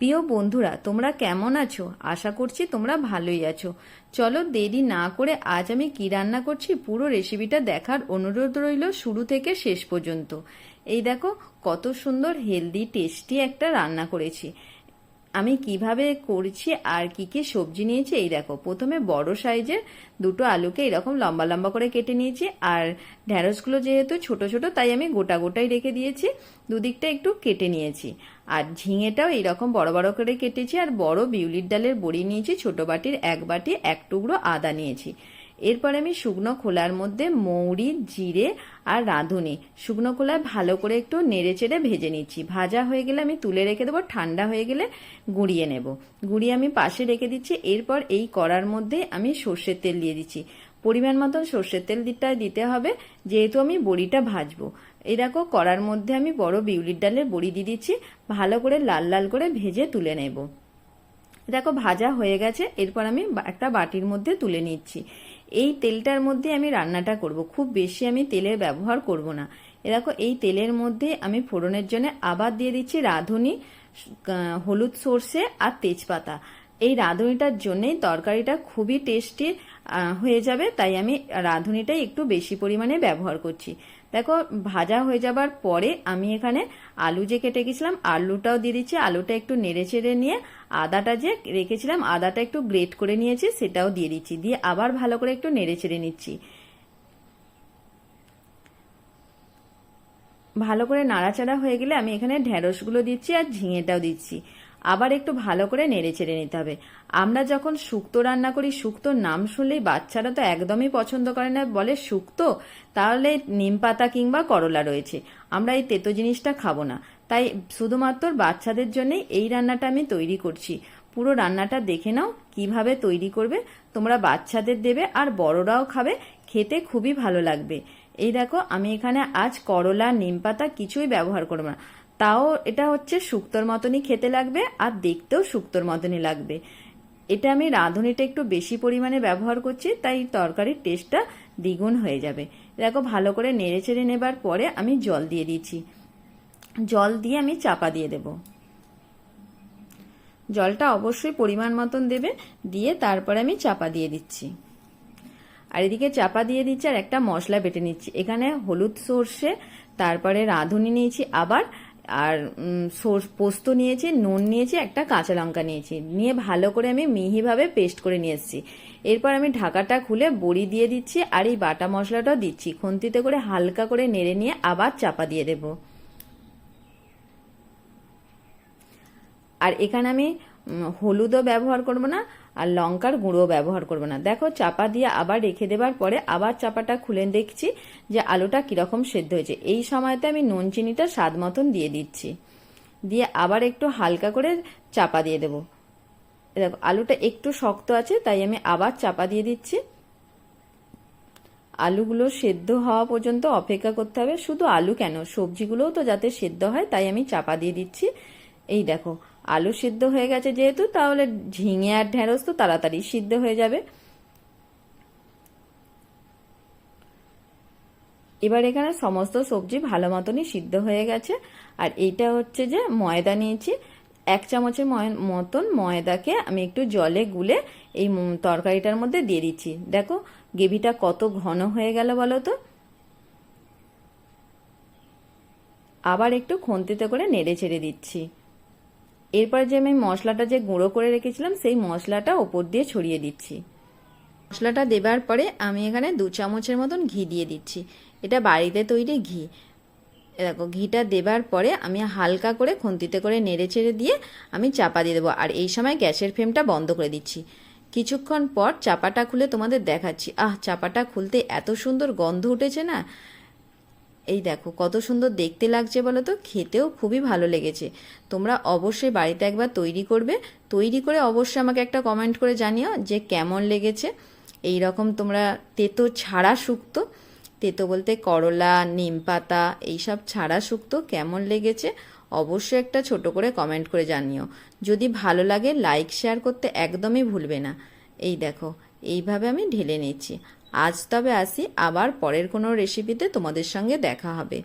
প্রিয় বন্ধুরা, তোমরা কেমন আছো? আশা করছি তোমরা ভালোই আছো। চলো দেরি না করে আজ আমি কি রান্না করছি পুরো রেসিপিটা দেখার অনুরোধ রইল শুরু থেকে শেষ পর্যন্ত। এই দেখো, কত সুন্দর হেলদি টেস্টি একটা রান্না করেছি। আমি কীভাবে করছি, আর কি কি সবজি নিয়েছি, এই দেখো। প্রথমে বড় সাইজের দুটো আলুকে এরকম লম্বা লম্বা করে কেটে নিয়েছি, আর ঢ্যাঁড়সগুলো যেহেতু ছোট ছোট, তাই আমি গোটা গোটাই রেখে দিয়েছি, দুদিকটা একটু কেটে নিয়েছি। আর ঝিঙেটাও এইরকম বড় বড় করে কেটেছি, আর বড় বিউলির ডালের বড়ি নিয়েছি, ছোট বাটির এক বাটি, এক টুকরো আদা নিয়েছি। এরপর আমি শুকনো খোলার মধ্যে মৌরি, জিরে আর রাঁধুনি। শুকনো খোলায় ভালো করে একটু নেড়ে চেড়ে ভেজে নিচ্ছি। ভাজা হয়ে গেলে আমি তুলে রেখে দেবো, ঠান্ডা হয়ে গেলে গুঁড়িয়ে নেব। গুঁড়িয়ে আমি পাশে রেখে দিচ্ছি। এরপর এই কড়ার মধ্যে আমি সর্ষের তেল দিয়ে দিচ্ছি। পরিমাণ মতন সর্ষের তেল দিটা দিতে হবে, যেহেতু আমি বড়িটা ভাজবো। দেখো, কড়ার মধ্যে আমি বড় বিউলির ডালের বড়ি দিয়ে দিচ্ছি। ভালো করে লাল লাল করে ভেজে তুলে নেব। দেখো, ভাজা হয়ে গেছে। এরপর আমি একটা বাটির মধ্যে তুলে নিচ্ছি। এই তেলটার মধ্যে আমি রান্নাটা করব। খুব বেশি আমি তেলের ব্যবহার করব না। এ দেখো, এই তেলের মধ্যে আমি ফোড়নের জন্য আবার দিয়ে দিচ্ছি রাঁধুনি হলুদ সর্ষে আর তেজপাতা। এই রাঁধুনিটার জন্যেই তরকারিটা খুবই টেস্টি হয়ে যাবে, তাই আমি রাঁধুনিটাই একটু বেশি পরিমাণে ব্যবহার করছি। দেখো, ভাজা হয়ে যাবার পরে আমি এখানে আলু যে কেটে গেছিলাম, আলুটাও দিয়ে দিচ্ছি। আলুটা একটু নেড়ে চেড়ে নিয়ে আদাটা যে রেখেছিলাম, আদাটা একটু গ্রেট করে নিয়েছি, সেটাও দিয়ে দিচ্ছি। দিয়ে আবার ভালো করে একটু নেড়ে চেড়ে নিচ্ছি। ভালো করে নাড়াচাড়া হয়ে গেলে আমি এখানে ঢেঁড়সগুলো দিচ্ছি আর ঝিঙেটাও দিচ্ছি। আবার একটু ভালো করে নেড়ে চেড়ে নিতে হবে। আমরা যখন শুক্তো রান্না করি, শুক্তোর নাম শুনলেই বাচ্চারা তো একদমই পছন্দ করে না বলে শুক্তো, তাহলে নিম পাতা কিংবা করলা রয়েছে। আমরা এই তেতো জিনিসটা খাব না। তাই শুধুমাত্র বাচ্চাদের জন্যই এই রান্নাটা আমি তৈরি করছি। পুরো রান্নাটা দেখে নাও, কীভাবে তৈরি করবে। তোমরা বাচ্চাদের দেবে আর বড়রাও খাবে। খেতে খুবই ভালো লাগবে। এই দেখো, আমি এখানে আজ করলা, নিম পাতা কিছুই ব্যবহার করব না। তাও এটা হচ্ছে শুক্তোর মতনই খেতে লাগবে আর দেখতেও শুক্তোর মতনই লাগবে। এটা আমি রাঁধুনিটা একটু বেশি পরিমাণে ব্যবহার করছি, তাই তরকারির টেস্টটা দ্বিগুণ হয়ে যাবে। দেখো, ভালো করে নেড়ে চেড়ে নেবার পরে আমি জল দিয়ে দিচ্ছি। জল দিয়ে আমি চাপা দিয়ে দেব। জলটা অবশ্যই পরিমাণ মতন দেবে, দিয়ে তারপরে আমি চাপা দিয়ে দিচ্ছি। আর এদিকে চাপা দিয়ে দিচ্ছি আর একটা মশলা বেটে নিচ্ছি। এখানে হলুদ সর্ষে, তারপরে রাঁধুনি নিয়েছি, আবার আর পোস্ত নিয়েছি, নুন নিয়েছি, একটা কাঁচা লঙ্কা নিয়েছি। নিয়ে ভালো করে আমি মিহিভাবে পেস্ট করে নিয়ে এসেছি। এরপর আমি ঢাকাটা খুলে বড়ি দিয়ে দিচ্ছি আর এই বাটা মশলাটাও দিচ্ছি। খুন্তিতে করে হালকা করে নেড়ে নিয়ে আবার চাপা দিয়ে দেব। আর এখানে আমি হলুদও ব্যবহার করব না, আর লঙ্কার গুঁড়ো ব্যবহার করব না। দেখো, চাপা দিয়ে আবার রেখে দেবার পরে আবার চাপাটা খুলে দেখছি যে আলুটা কীরকম সেদ্ধ হয়েছে। এই সময়তে আমি নুন চিনিটা স্বাদ মতন দিয়ে দিচ্ছি। দিয়ে আবার একটু হালকা করে চাপা দিয়ে দেবো। দেখো, আলুটা একটু শক্ত আছে, তাই আমি আবার চাপা দিয়ে দিচ্ছি। আলুগুলো সেদ্ধ হওয়া পর্যন্ত অপেক্ষা করতে হবে। শুধু আলু কেন, সবজিগুলোও তো যাতে সেদ্ধ হয়, তাই আমি চাপা দিয়ে দিচ্ছি। এই দেখো আলু সিদ্ধ হয়ে গেছে যেহেতু, তাহলে ঝিঙে আর ঢেঁড়স তো তাড়াতাড়ি সিদ্ধ হয়ে যাবে। এবার এখানে সমস্ত সবজি ভালো মতনই সিদ্ধ হয়ে গেছে। আর এইটা হচ্ছে যে ময়দা নিয়েছি। এক চামচের মতন ময়দাকে আমি একটু জলে গুলে এই তরকারিটার মধ্যে দিয়ে দিচ্ছি। দেখো, গ্রেভিটা কত ঘন হয়ে গেল বলো তো। আবার একটু খন্তিতে করে নেড়ে ছেড়ে দিচ্ছি। এরপর যে আমি মশলাটা যে গুঁড়ো করে রেখেছিলাম, সেই মশলাটা ওপর দিয়ে ছড়িয়ে দিচ্ছি। মশলাটা দেবার পরে আমি এখানে দু চামচের মতন ঘি দিয়ে দিচ্ছি। এটা বাড়িতে তৈরি ঘি। দেখো, ঘিটা দেবার পরে আমি হালকা করে খুন্তিতে করে নেড়ে চেড়ে দিয়ে আমি চাপা দিয়ে দেবো। আর এই সময় গ্যাসের ফ্লেমটা বন্ধ করে দিচ্ছি। কিছুক্ষণ পর চাপাটা খুলে তোমাদের দেখাচ্ছি। আহ, চাপাটা খুলতে এত সুন্দর গন্ধ উঠেছে না? এই দেখো, কত সুন্দর দেখতে লাগছে বলো তো? খেতেও খুবই ভালো লেগেছে। তোমরা অবশ্যই বাড়িতে একবার তৈরি করবে। তৈরি করে অবশ্যই আমাকে একটা কমেন্ট করে জানিও যে কেমন লেগেছে। এই রকম তোমরা তেতো ছাড়া শুক্তো, তেতো বলতে করলা, নিম পাতা, এইসব ছাড়া শুক্তো কেমন লেগেছে অবশ্যই একটা ছোট করে কমেন্ট করে জানিও। যদি ভালো লাগে লাইক শেয়ার করতে একদমই ভুলবে না। এই দেখো, এইভাবে আমি ঢেলে নিচ্ছি। আজ তবে আসি আবার পরের কোনো রেসিপিতে তোমাদের সঙ্গে দেখা হবে।